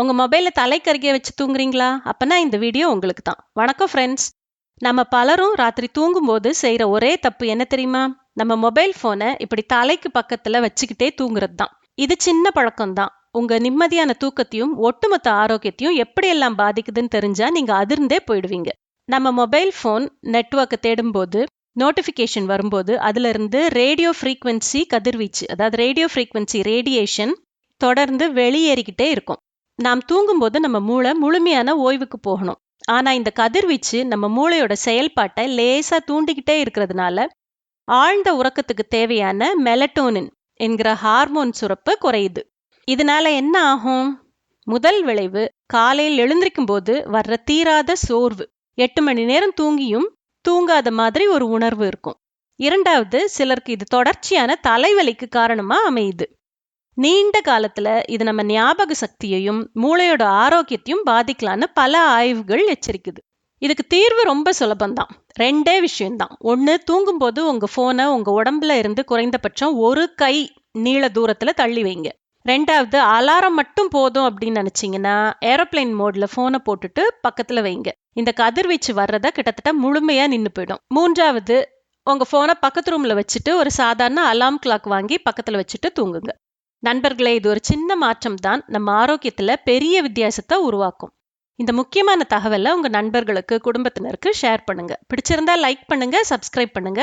உங்க மொபைல தலைக்கருகே வச்சு தூங்குறீங்களா? அப்பனா இந்த வீடியோ உங்களுக்கு தான் வணக்கம் ஃப்ரெண்ட்ஸ் நம்ம பலரும் ராத்திரி தூங்கும்போது செய்யற ஒரே தப்பு என்ன தெரியுமா? நம்ம மொபைல் ஃபோனை இப்படி தலைக்கு பக்கத்துல வச்சுக்கிட்டே தூங்குறது தான் இது சின்ன பழக்கம்தான். உங்க நிம்மதியான தூக்கத்தையும் ஒட்டுமொத்த ஆரோக்கியத்தையும் எப்படியெல்லாம் பாதிக்குதுன்னு தெரிஞ்சா நீங்க அதிர்ந்தே போயிடுவீங்க. நம்ம மொபைல் ஃபோன் நெட்ஒர்க்கை தேடும்போது நோட்டிஃபிகேஷன் வரும்போது அதுல இருந்து ரேடியோ ஃப்ரீக்வன்சி கதிர்வீச்சு அதாவது ரேடியோ ஃப்ரீக்வன்சி ரேடியேஷன் தொடர்ந்து வெளியேறிக்கிட்டே இருக்கும். நாம் தூங்கும்போது நம்ம மூளை முழுமையான ஓய்வுக்கு போகணும். ஆனா இந்த கதிர்வீச்சு நம்ம மூளையோட செயல்பாட்டை லேசா தூண்டிக்கிட்டே இருக்கிறதுனால ஆழ்ந்த உறக்கத்துக்கு தேவையான மெலட்டோனின் என்கிற ஹார்மோன் சுரப்பு குறையுது. இதனால என்ன ஆகும்? முதல் விளைவு காலையில் எழுந்திருக்கும் போது வர்ற தீராத சோர்வு. எட்டு மணி நேரம் தூங்கியும் தூங்காத மாதிரி ஒரு உணர்வு இருக்கும். இரண்டாவது சிலருக்கு இது தொடர்ச்சியான தலைவலிக்கு காரணமா அமையுது. நீண்ட காலத்துல இது நம்ம ஞாபக சக்தியையும் மூளையோட ஆரோக்கியத்தையும் பாதிக்கலான்னு பல ஆய்வுகள் எச்சரிக்குது. இதுக்கு தீர்வு ரொம்ப சுலபம்தான். ரெண்டே விஷயம்தான். ஒன்று தூங்கும்போது உங்க போனை உங்க உடம்புல இருந்து குறைந்தபட்சம் ஒரு கை நீள தூரத்துல தள்ளி வைங்க. ரெண்டாவது அலாரம் மட்டும் போதும் அப்படின்னு நினைச்சீங்கன்னா ஏரோப்ளைன் மோட்ல போனை போட்டுட்டு பக்கத்துல வைங்க. இந்த கதிர்வீச்சு வர்றத கிட்டத்தட்ட முழுமையா நின்னு போயிடும். மூன்றாவது உங்க போனை பக்கத்து ரூம்ல வச்சுட்டு ஒரு சாதாரண அலாம் கிளாக் வாங்கி பக்கத்துல வச்சுட்டு தூங்குங்க. நண்பர்களே இது ஒரு சின்ன மாற்றம் தான் நம்ம ஆரோக்கியத்துல பெரிய வித்தியாசத்தை உருவாக்கும். இந்த முக்கியமான தகவலை உங்க நண்பர்களுக்கு குடும்பத்தினருக்கு ஷேர் பண்ணுங்க. பிடிச்சிருந்தா லைக் பண்ணுங்க சப்ஸ்கிரைப் பண்ணுங்க.